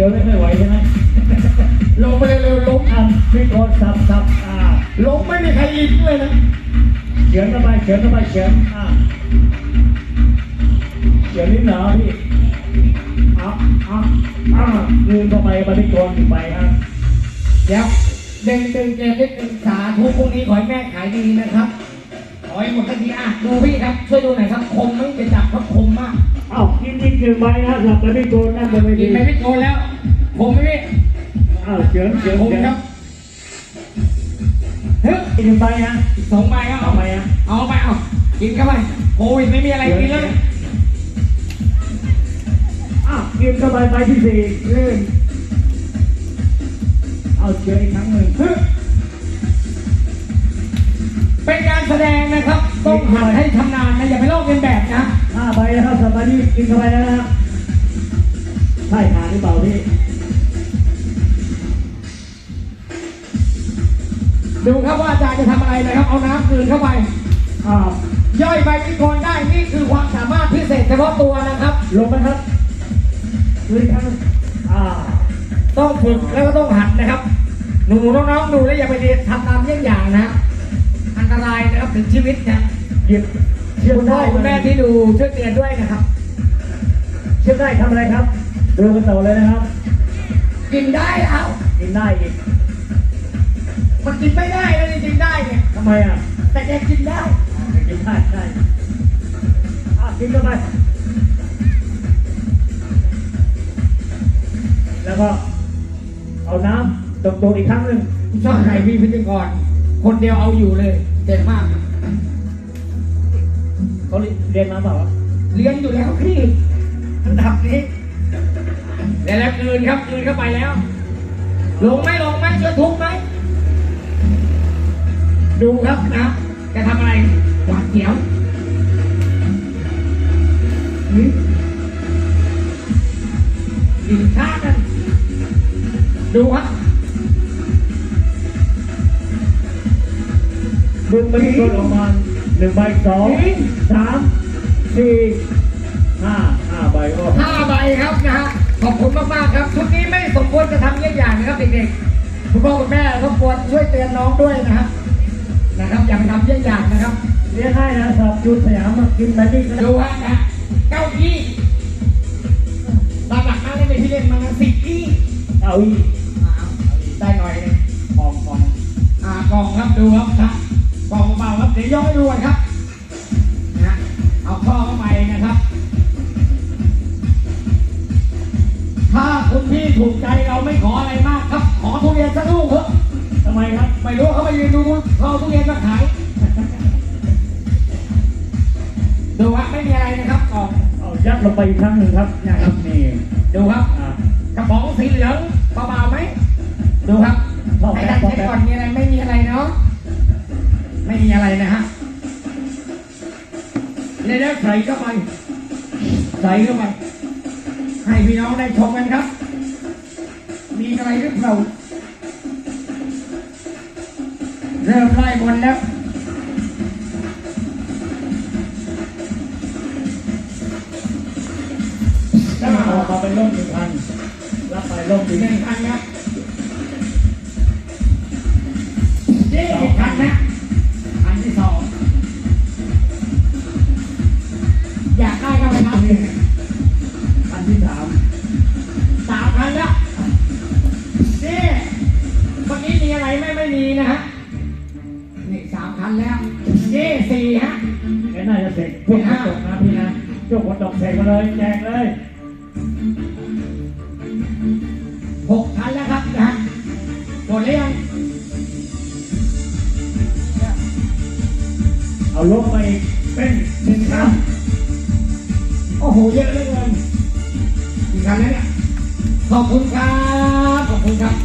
ดินไม่ค่อยไหวใช่ไหมลงไปเร็วๆลงอะพี่โกนสับสับอ่าลงไม่มีใครอินเลยนะเขียนเข้าไปเขียนเข้าไปเขียนอ่าเขียนนิดหนาพี่อะอะอะยืนเข้าไปบริกรไปครับเดี๋ยวเดินเดินเกมนิดนึงสาธุพรุ่งนี้ขอให้แม่ขายดีนะครับขอให้หมดทันทีอะดูพี่ครับช่วยดูหน่อยครับคมไม่จะจับ หนึ่งใบนะสำหรับบริกรนั่นบนเวกิทีนไปพี่โกนแล้วคมไหมพี่อ้าวเขียนเขียนคมเขียนครับเฮ้ยอีกหนึ่งใบนะสองใบครับเอาไปอะเอาไปเอากินเข้าไปโควิดไม่มีอะไรกินแล้วอ้าวกินเข้าไปใบที่สี่ลื่นเอาเขียนอีกครั้งหนึ่งเฮ้ยเป็นการแสดงนะครับ ต้องหัดให้ชำนาญนะอย่าไปลอกเลียนแบบนะ ห้าใบนะครับสำหรับใบที่กินเข้าไปแล้วนะครับใช่ทานหรือเปล่าพี่ดูครับว่าอาจารย์จะทำอะไรนะครับ เอาน้ำกลืนเข้าไปอ้าวย่อยใบมิโกนได้นี่คือความสามารถพิเศษเฉพาะตัวนะครับ ลงนะครับลื่นครั้งอ่าต้องฝึกแล้วก็ต้องหัดนะครับหนูน้องๆดูแล้วอย่าไปเรียนทำตามเยี่ยงอย่างนะ อันตรายนะครับถึงชีวิตนะหยิบ เชื่อมคุณพ่อได้คุณแม่ที่ดูช่วยเตือนด้วยนะครับ เชื่อมได้ทำอะไรครับดูกันต่อเลยนะครับ กินได้เอากินได้อีกมันกินไม่ได้แล้วจริงๆได้เนี่ยทำไมอะแต่แกกินได้กินได้ได้อะกินเข้าไป แล้วก็เอาน้ำตบตัวอีกครั้งหนึ่งชอบใครพี่พิธีกรคนเดียวเอาอยู่เลยเจ๋งมาก เขาเรียนมาเปล่าวะเลี้ยงอยู่แล้วพี่อันดับนี้แล้วแล้วกลืนครับกลืนเข้าไปแล้ว ลงไหมลงไหมช่วยทุบไหมดูครับนะจะทำอะไรหวาดเสียวหืมกินข้ากันดูครับหนึ่งใบก็ออกมา หนึ่งใบสองสามสี่ห้าห้าใบก็ห้าใบครับนะฮะขอบคุณมากๆครับชุดนี้ไม่สมควรจะทำเยี่ยงอย่างนะครับเด็กๆคุณพ่อคุณแม่รบกวนช่วยเตือนน้องด้วยนะฮะนะครับอย่าไปทำเยี่ยงอย่างนะครับเรียนให้นะสอบจุดสยามมากินแบบนี้ก็ได้ดูฮะนะเก้าอี้ตามหลักนั่งเล่นในที่เล่นมานะสิบอี้เอาอีกอ่าเอาได้หน่อยหนึงออกก่อนอ่ากล่องครับดูครับครับกล่อง เบาครับเดี๋ยวยกให้ดูก่อนครับนะเอาข้อเข้าไปนะครับ ถ้าคุณพี่ถูกใจเราไม่ขออะไรมากครับ ขอทุเรียนสักลูกเถอะทำไมครับ ไม่รู้เขาไปยืนดูเขาเอาทุเรียนมาขายดูฮะไม่มีอะไรนะครับกล่องเอายัดลงไปอีกครั้งหนึ่งครับนะครับนี่ดูครับอะกระป๋องสีเหลืองเบาๆไหมดูครับพ่อไอ้แป๊ดับนพ่อเช็คแป๊บก่อนมีอะไรไม่มีอะไรเนาะ ไม่มีอะไรนะฮะแล้วเดี๋ยวใส่เข้าไป ใส่เข้าไป ให้พี่น้องได้ชมกันครับ มีอะไรหรือเปล่าเริ่มไล่บนแล้วแล้วออกมาเป็นร่มหนึ่งพันรับไปร่มหนึ่งพันครับเย้อีกพันนะ สามสามพันละนี่เมื่อกี้มีอะไรไม่ไม่มีนะฮะ นี่สามพันแล้ว นี่สี่ฮะแค่น่าจะเสร็จพวกกระจกนะพี่นะพวกกระจกเสร็จมาเลยแจกเลยหกพันแล้วครับนะฮะหมดหรือยัง เอาลบไปอีกเป็นหนึ่งพันโอ้โห เยอะเหลือเกิน กันแล้วเนี่ยขอบคุณครับ ขอบคุณครับ